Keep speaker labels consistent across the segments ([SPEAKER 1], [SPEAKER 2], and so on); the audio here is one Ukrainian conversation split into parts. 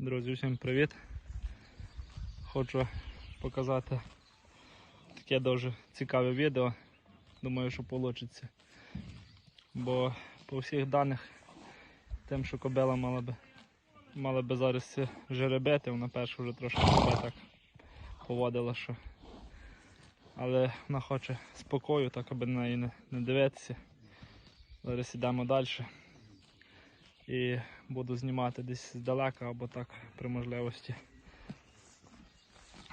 [SPEAKER 1] Друзі, всім привіт! Хочу показати таке дуже цікаве відео. Думаю, що вийде. Бо по всіх даних, тим, що кобила мала би, мала би зараз ці жеребети, вона перша вже трошки себе так поводила, що. Але вона хоче спокою, так аби на неї не, не дивитися. Зараз йдемо далі. І буду знімати десь здалека або так при можливості.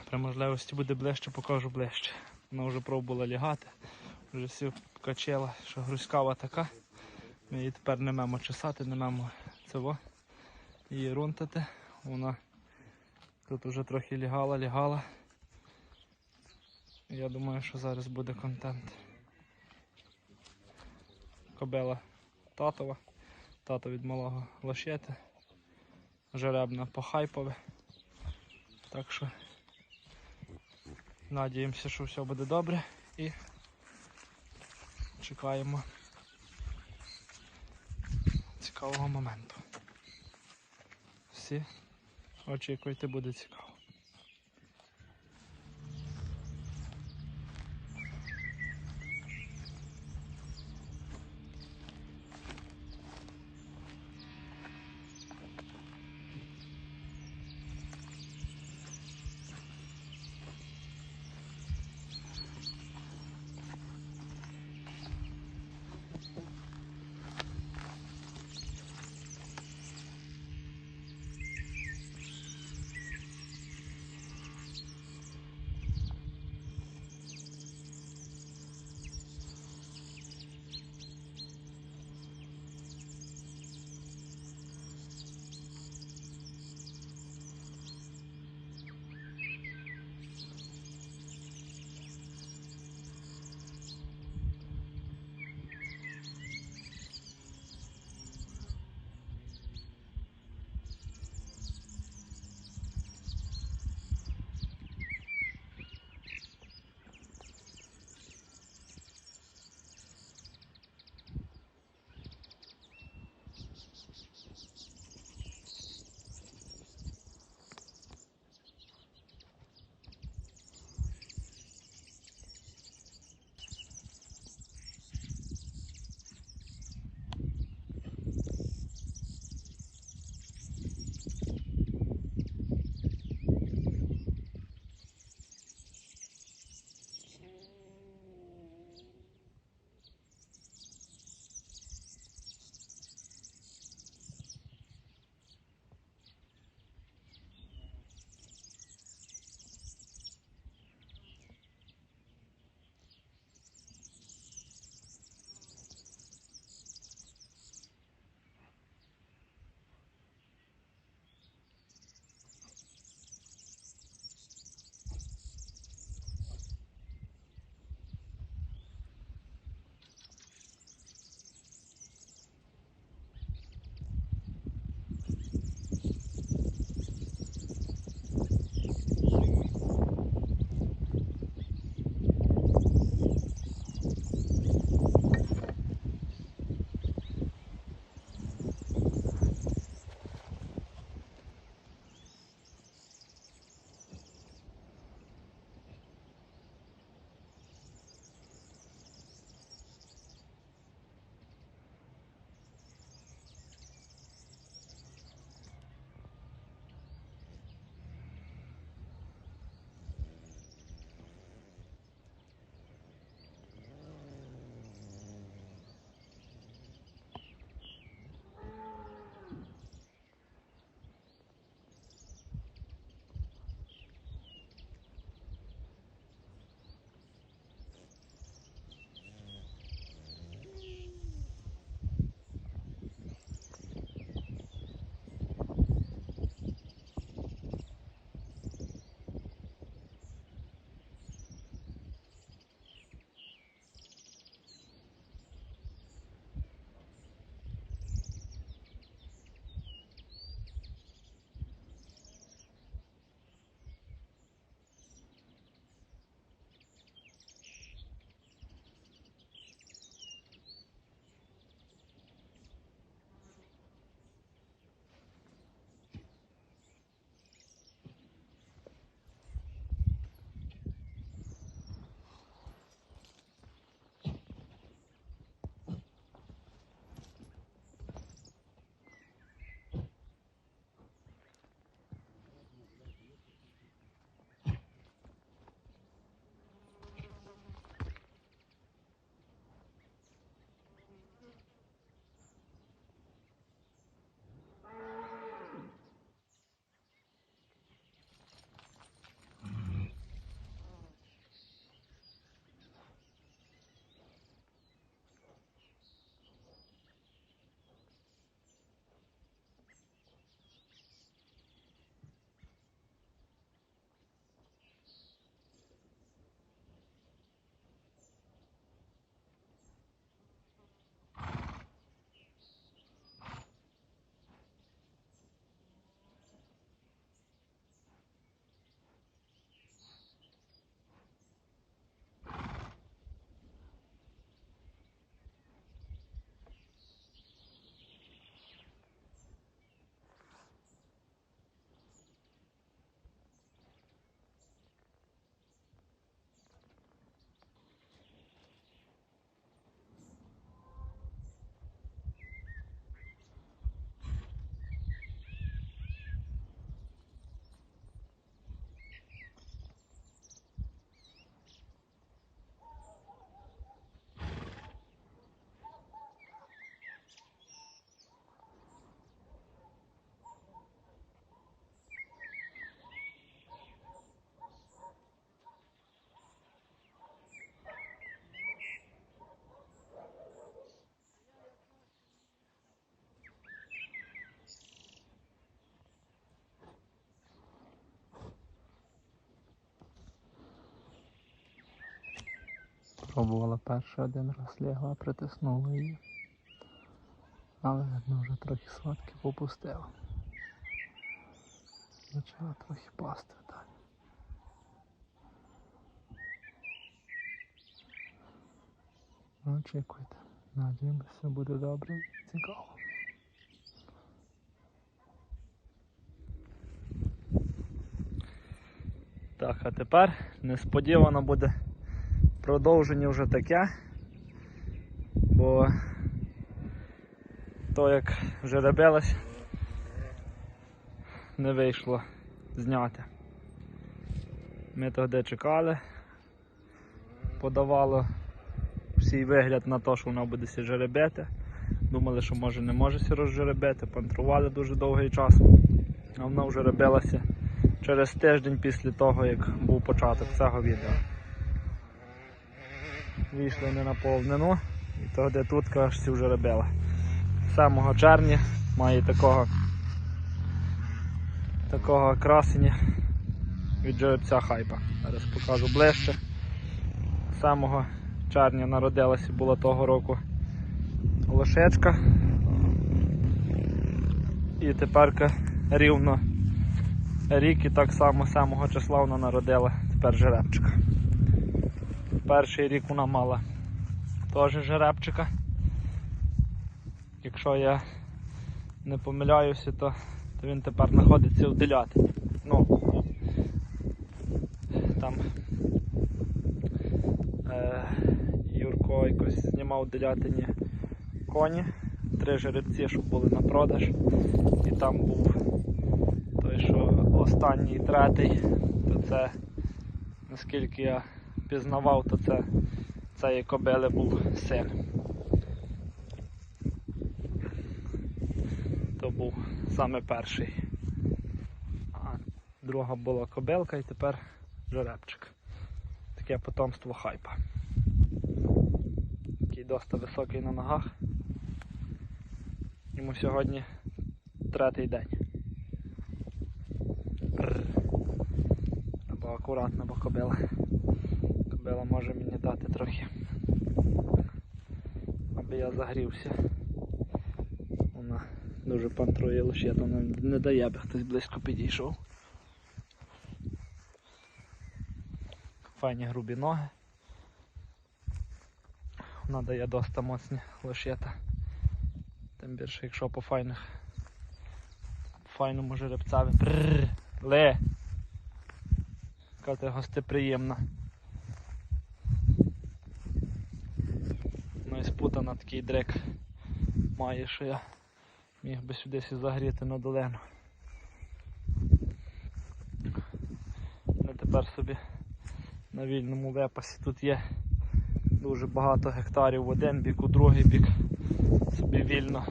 [SPEAKER 1] При можливості буде ближче, покажу ближче. Вона вже пробувала лягати, вже всі качела, що грузькава така. Ми її тепер не мемо чесати, не мемо цього її рунтати. Вона тут вже трохи лягала, лягала. Я думаю, що зараз буде контент. Кобела татова. Тато від малого лошети. Жеребна по хайпове. Так що надіємося, що все буде добре і чекаємо цікавого моменту. Всі очікуйте, буде цікаво. Пробувала перший один раз лягла, притиснула її. Але видно вже трохи сладки попустила. Почала трохи пасти далі. Очікуйте. Надіємося, буде добре. Цікаво. Так, а тепер несподівано буде продовження вже таке. Бо то як вже робилось, не вийшло зняти. Ми тоді чекали, подавало всій вигляд на те, що вона буде жеребити. Думали, що може не може сі розжеребити, пантрували дуже довгий час, а вона вже робилася через тиждень після того, як був початок цього відео. Вийшли не на повнину, і тоді тут аж всі вже робила. 7 червня має такого такого красення від жеребця хайпа. Зараз покажу ближче. 7 червня народилася була того року лошечка. І тепер рівно рік і так само 7 числа вона народила тепер жеребчика. Перший рік вона мала теж жеребчика. Якщо я не помиляюся, то, то він тепер знаходиться в деляті. Ну, там е, Юрко якось знімав делятині коні, три жеребці, що були на продаж. І там був той, що останній третій, то це, наскільки я пізнавав, то це цієї кобили був син. То був саме перший. А друга була кобилка і тепер жеребчик. Таке потомство хайпа. Такий досить високий на ногах. Йому сьогодні третій день. Або акуратно, бо кобила. Кобила може мені дати трохи. Аби я загрівся. Вона дуже пантрує лише вона не дає, аби хтось близько підійшов. Файні грубі ноги. Вона дає доста моцні лошета. Тим більше, якщо по файних файному жеребцеві. Ле! Яка ти гостеприємна. Ну і такий дрек має, що я міг би сюди загріти на долину. Ми тепер собі на вільному випасі тут є дуже багато гектарів в один бік, у другий бік собі вільно.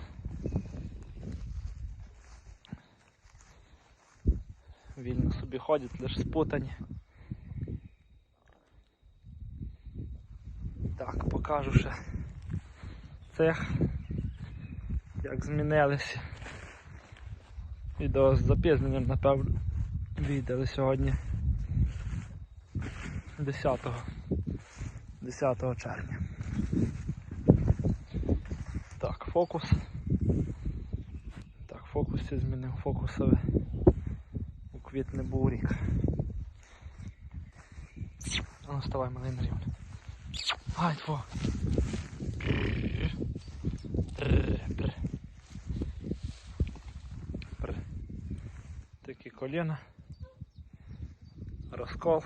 [SPEAKER 1] Вільно собі ходять, лише спутані. Так, покажу ще цех, як змінилися. Відео з запізненням, напевно, відео сьогодні 10 10 червня. Так, фокус. Так, фокус я змінив фокусове. У квітне був рік. Ну вставай, малий на рівно. Ай, фо. Такі коліна. Розкол.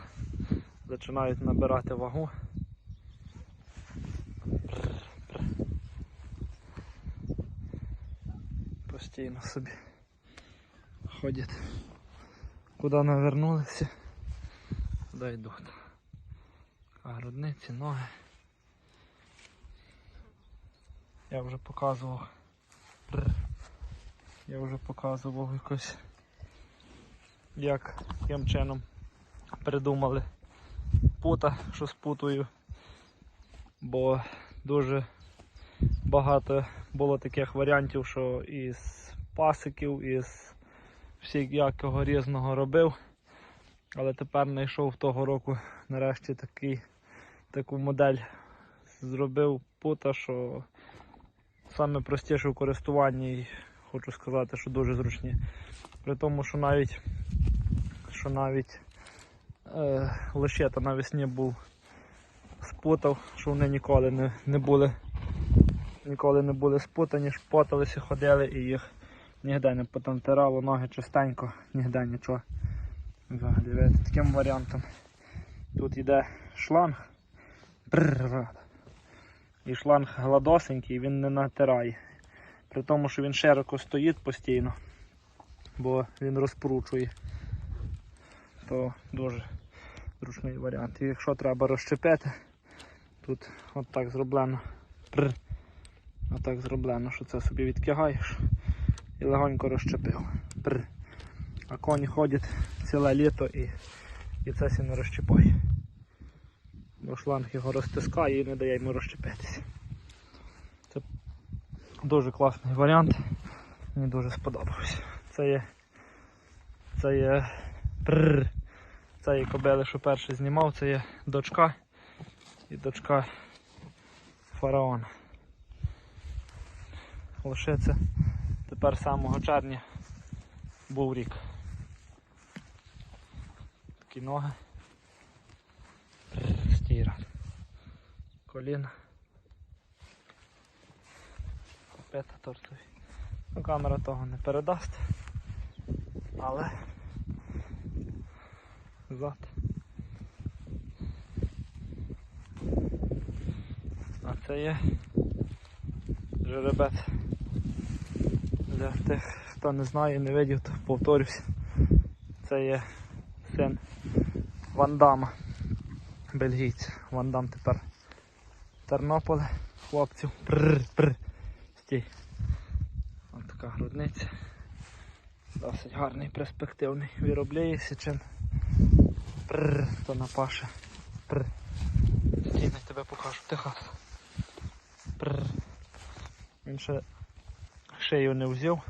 [SPEAKER 1] Починають набирати вагу. Постійно собі ходять. Куди навернулися, туди йдуть. А грудниці, ноги. Я вже показував. Я вже показував якось як яким чином придумали пута, що з путою, бо дуже багато було таких варіантів, що із пасиків, із всякого різного робив. Але тепер знайшов того року нарешті такий, таку модель зробив пута, що саме простіше в користуванні, і хочу сказати, що дуже зручні. При тому, що навіть, що навіть е, лещета навесні був спутав, що вони ніколи не, не були ніколи не були спутані, шпоталися, ходили і їх ніде не потантирало, ноги чистенько, ніде нічого. Взагалі, видите, таким варіантом. Тут йде шланг. Бррр. І шланг гладосенький, він не натирає. При тому, що він широко стоїть постійно, бо він розпручує. То дуже зручний варіант. І якщо треба розщепити, тут от так зроблено. Бррр. Отак зроблено, що це собі відкигаєш і легонько розщепив. Бррр. А коні ходять ціле літо і, і це сі не розщепає. Бо шланг його розтискає і не дає йому розщепитися. Це дуже класний варіант. Мені дуже сподобався. Це є. Це є. Прррр. Це кобели, що перший знімав, це є дочка і дочка фараона. Це тепер самого червня був рік. Такі ноги. Стіра. Коліна. Копита тортові. Ну, камера того не передасть. Але зад. А це є жеребець. Для тих, хто не знає, не видів, то повторюся. Це є син Вандама, бельгійця. Вандам тепер в Тернополі, хлопців. Прррр, прррр. Стій. Ось така грудниця. Досить гарний, перспективний. Виробляється чим. Прррр, то напаше. Прррр. Стій, тебе покажу. Техас. Прррр. Він ще шию не взяв,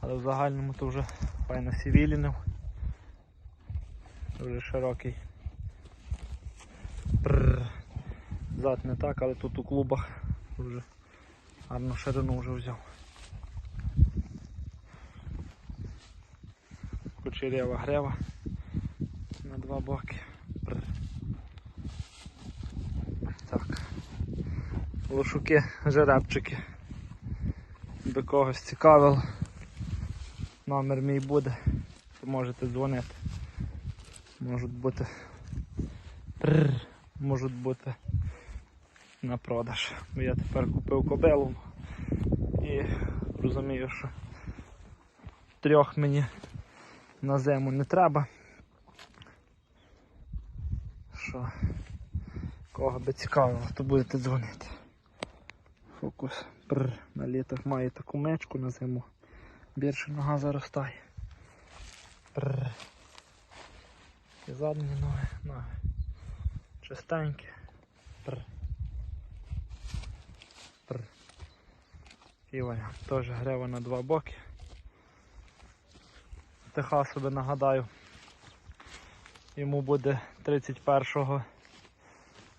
[SPEAKER 1] але в загальному то вже файно сівілінив. Дуже широкий. Прррр. Зад не так, але тут у клубах вже гарну ширину вже взяв. Кучерєва грева на два. Прррр. Так. Лошуки, жеребчики. До когось цікавило. Номер мій буде, то можете дзвонити. Можуть бути Прррр. можуть бути на продаж. Бо я тепер купив кобилу і розумію, що трьох мені на зиму не треба. Що кого би цікавило, то будете дзвонити. Фокус Прр. на літах має таку мечку на зиму. Більше нога заростає. Прр. І задні ноги, ноги. Чистенькі. Прр. Прр. І варіант. Теж грева на два боки. Техасове нагадаю. Йому буде 31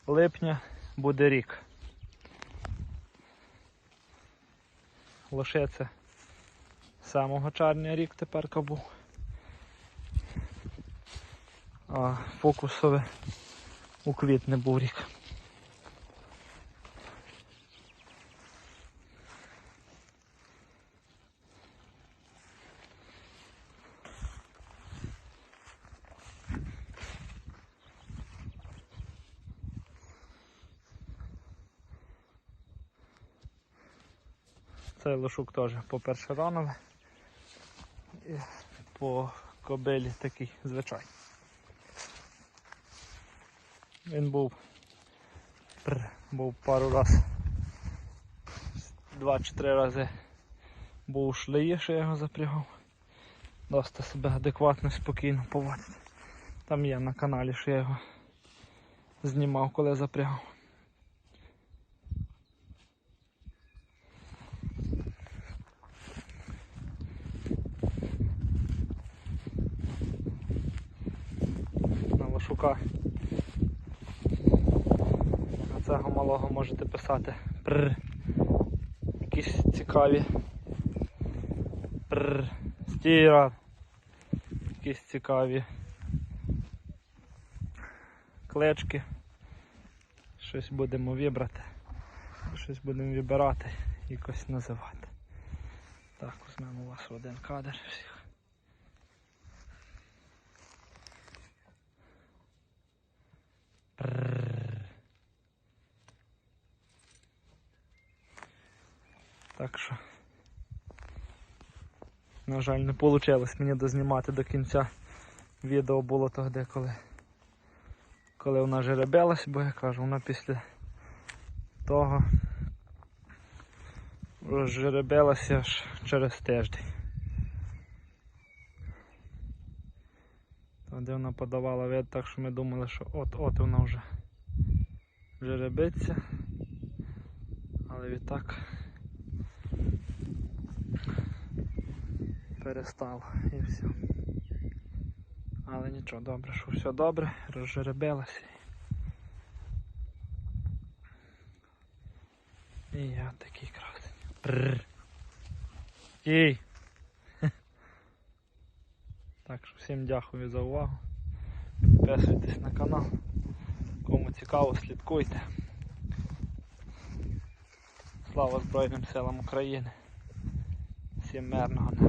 [SPEAKER 1] липня, буде рік. Лише це самого червня рік тепер був. А фокусове у квітні був рік. Лошук теж по першеранове. По кобилі такий звичайний. Він був був пару раз, два чи три рази був у шлеї, що я його запрягав. Доста себе адекватно, спокійно поводить. Там є на каналі, що я його знімав, коли запрягав. На Лошука. На цього малого можете писати. Прр. Якісь цікаві. Прр. Стіра. Якісь цікаві. Клечки. Щось будемо вибрати. Щось будемо вибирати, якось називати. Так, візьмемо у вас один кадр всіх. Прррр. Так що, на жаль, не вийшло мені дознімати до кінця. Відео було тоді, коли, коли вона жеребилась, бо я кажу, вона після того розжеребилася аж через тиждень. Тоді вона подавала вид, так що ми думали, що от-от вона вже жеребиться. Але відтак перестав і все. Але нічого, добре, що все добре, розжеребилася. І я такий красень. Ей! Так що всім дякую за увагу. Підписуйтесь на канал. Кому цікаво, слідкуйте. Слава Збройним силам України. Всім мирного.